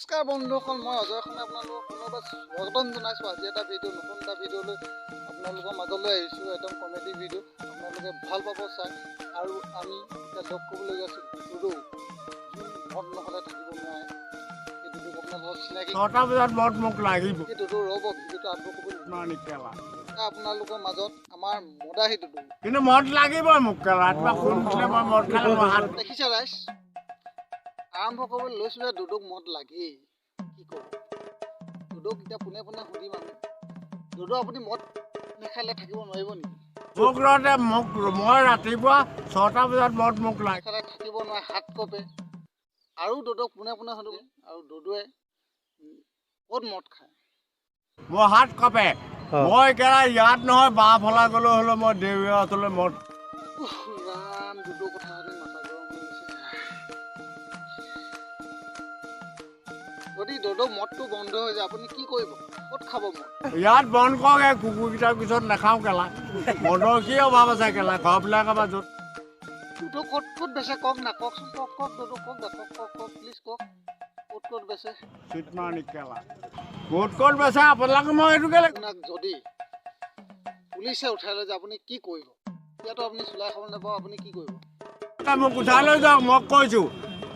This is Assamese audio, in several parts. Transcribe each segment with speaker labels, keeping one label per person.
Speaker 1: নমস্কাৰ বন্ধুসকল মই অজয় খানে আপোনালোকক পুনৰবাৰ স্বাগতম জনাইছোঁ। আজি এটা ভিডিঅ' নতুন এটা ভিডিঅ'লৈ আপোনালোকৰ মাজলৈ আহিছোঁ একদম কমেডি ভিডিঅ' আপোনালোকে ভাল পাব চাই। আৰু আমি এতিয়া লগ কৰিবলৈ গৈছোঁ যোন মদ নহ'লে থাকিব নোৱাৰে। সেই ডুডুক আপোনালোকক চিনাকি
Speaker 2: ছটা বজাত মদ মোক লাগিব।
Speaker 1: সেই ডুডু ৰ'ব ভিডিঅ'টো কৰিবলৈ আপোনালোকৰ মাজত আমাৰ মদাহী ডুডু
Speaker 2: কিন্তু মদ লাগিবই মোক ৰাতিপুৱা মই মদ খালে
Speaker 1: দেখিছে ৰাইজ? আৰম্ভ কৰিবলৈ লৈছোঁহে ডুডুক মদ লাগেই। কি ক'ব? ডুডুক এতিয়া পোনে পোনে সুধিম আমি? ডুডু আপুনি মদ নেখালে থাকিব নোৱাৰিব নেকি?
Speaker 2: মোক ৰতে মোক মই ৰাতিপুৱা ছটা বজাত মদ মোক লাগে।
Speaker 1: থাকিব নোৱাৰে হাত কপে। আৰু ডুডুক পোনে পোনে সুধিব? আৰু উম, ক'ত মদ খায়?
Speaker 2: মোৰ হাত কপে। মই কেলা ইয়াত নহয় বাঁহ ফলা গ'লেও হ'লেও মই দেউৰীয়া ওচৰলৈ মদ
Speaker 1: ৰাম ডুডুৰ কথা। যদি ডুডুৰ মদটো বন্ধ হৈ যায় আপুনি কি কৰিব? ক'ত খাব মদ?
Speaker 2: ইয়াত বন্ধ কৰক এই কুকুৰকেইটাৰ পিছত নাখাওঁ কেলা। মদৰ কি অভাৱ আছে কেলা? ঘৰবিলাক আমাৰ য'ত।
Speaker 1: ডুডু ক'ত ক'ত বেচে? কওক না কওকচোন কওক কওক ডুডু কওক না কওক কওক কওক প্লিজ কওক ক'ত ক'ত বেচে?
Speaker 2: চিটমানি কেলা। ক'ত ক'ত বেচে? আপোনালোকে মই এইটোকে লাগে
Speaker 1: আপোনাক যদি পুলিচে উঠাই লৈ যায় আপুনি কি কৰিব? এতিয়াতো আপুনি চোলাই খাব নাপাব আপুনি কি কৰিব?
Speaker 2: মোক উঠাই লৈ যাওক মই কৈছোঁ।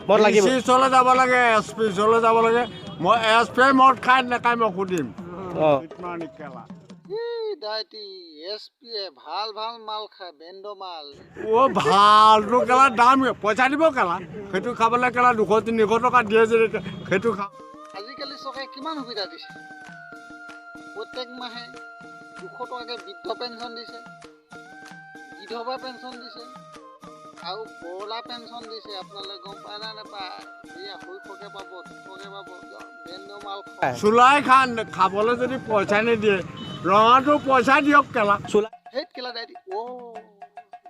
Speaker 3: মদ লাগিব।
Speaker 2: চি ওচৰলৈ যাব লাগে এছ পি ওচৰলৈ যাব লাগে। মই এছ পি মদ খাই নাখাই মই সুধিম।
Speaker 3: অঁ।
Speaker 2: চিটমানি কেলা
Speaker 1: এই ডাইটি এছ পিয়ে ভাল ভাল মাল খায় বেণ্ড মাল।
Speaker 2: অ' ভালটো কেলা দাম পইচা দিব কেলা? সেইটো খাবলৈ কেলা দুশ তিনিশ টকা দিয়ে যদি সেইটো খাওঁ
Speaker 1: আজিকালি চৰকাৰে কিমান সুবিধা দিছে? প্ৰত্যেক মাহে দুশ টকাকৈ বৃদ্ধ পেঞ্চন দিছে। বিধৱা পেঞ্চন দিছে। আৰু বৰলা পেঞ্চন দিছে আপোনালোকে গম পায় নে নাপায়? আঢ়ৈশকৈ পাব দুশকৈ পাব বেণ্ড মাল খাওক
Speaker 2: চুলাই খান খাবলৈ যদি পইচা নিদিয়ে ৰঙাটো পইচা দিয়ক কেলা।
Speaker 3: চোলা
Speaker 1: সেইত কেলা ডাইটি অ'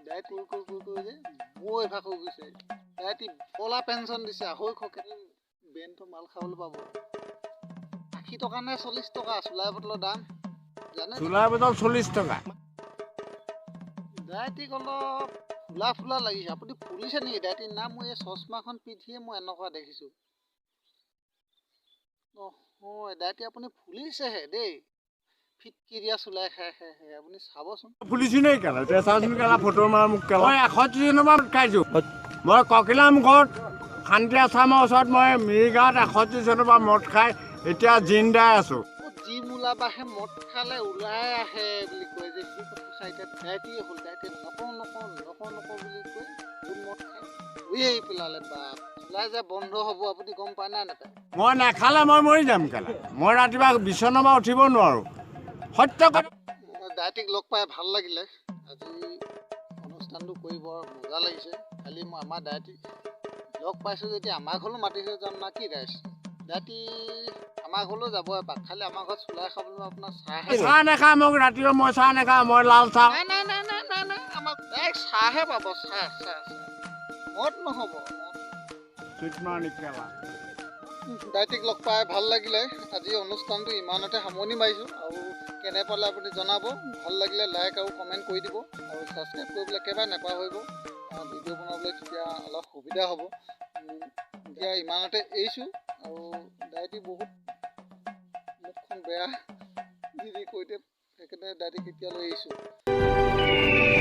Speaker 1: ডাইট কৰি কৰি কৰি কৰি যে হৈ গৈছে। বলা পেঞ্চন দিছে আঢ়ৈশকৈ বেণ্ড মাল খাবলৈ পাব। আশী টকা নে চল্লিছ টকা চুলাই বটলৰ দাম জানে?
Speaker 2: চুলাই বটল চল্লিছ টকা।
Speaker 1: ডায়েটিক অলপ ফুলা ফুলা লাগিছে। আপুনি ফুলিছে নেকি ডায়েটিক না মই এই চশমাখন পিন্ধিয়ে মই এনেকুৱা দেখিছোঁ। নহয় ডায়েটি আপুনি ফুলিছেহে দেই। ফিটকিৰিয়া চুলাই খাই খাই খাই। আপুনি চাবচোন।
Speaker 2: ফুলিছোঁ নেই কেলা? এতিয়া চাওঁচোন কেলা ফটো মাৰ মোক কেলা। মই এশ পৰা খাইছোঁ মই ককিলাম ঘৰত শান্তি আছামৰ ওচৰত মই মিৰিগাঁৱত এশ ত্ৰিছজনৰ পৰা মদ খাই এতিয়া জিন্দাই আছোঁ।
Speaker 1: মূলাবাহে মদ খালে ওলাই আহে বুলি কয় যে সেই কথা চাই এতিয়া ডায়েটিয়ে হ'ল ডায়েটিয়ে নকওঁ নকওঁ নকওঁ নকওঁ বুলি কৈ বহুত মদ খাই উলিয়াই পেলালে বাপ। ওলাই যে বন্ধ হ'ব আপুনি গম পায় নাই নাপায়?
Speaker 2: মই নাখালে মই মৰি যাম কেলা। মই ৰাতিপুৱা বিচনাৰ পৰা উঠিব নোৱাৰোঁ। সত্য কথা
Speaker 1: ডায়েটিক লগ পাই ভাল লাগিলে। আজি অনুষ্ঠানটো কৰি বৰ মজা লাগিছে। খালি মই আমাৰ ডায়েটিক লগ পাইছোঁ যেতিয়া আমাৰ ঘৰলৈ মাতিছে যাম না কি ৰাইজ। ডায়েটি আমাৰ ঘৰলৈ যাব এপাক। খালি আমাৰ ঘৰত চুলাই খাবলৈ মই আপোনাৰ চাহহে
Speaker 2: চাহ নাখাওঁ মোক ৰাতিপুৱা মই চাহ নাখাওঁ মই লাল চাহ।
Speaker 1: নাই নাই নাই নাই নাই নাই আমাক ডাইৰেক্ট চাহহে পাব চাহ চাহ চাহ। মদ নহ'ব মদ।
Speaker 2: চিটমানি কেলা
Speaker 1: ডাইটিক লগ পাই ভাল লাগিলে। আজি অনুষ্ঠানটো ইমানতে সামৰণি মাৰিছোঁ। আৰু কেনে পালে আপুনি জনাব। ভাল লাগিলে লাইক আৰু কমেণ্ট কৰি দিব। আৰু ছাবস্ক্ৰাইব কৰিবলৈ একেবাৰে নাপাহৰিব ভিডিঅ' বনাবলৈ তেতিয়া অলপ সুবিধা হ'ব। এতিয়া ইমানতে এৰিছোঁ। আৰু ডাইটি বহুত বেয়া। যি কৈ দিয়ে সেইকাৰণে ডাইটিক এতিয়ালৈ এৰিছোঁ।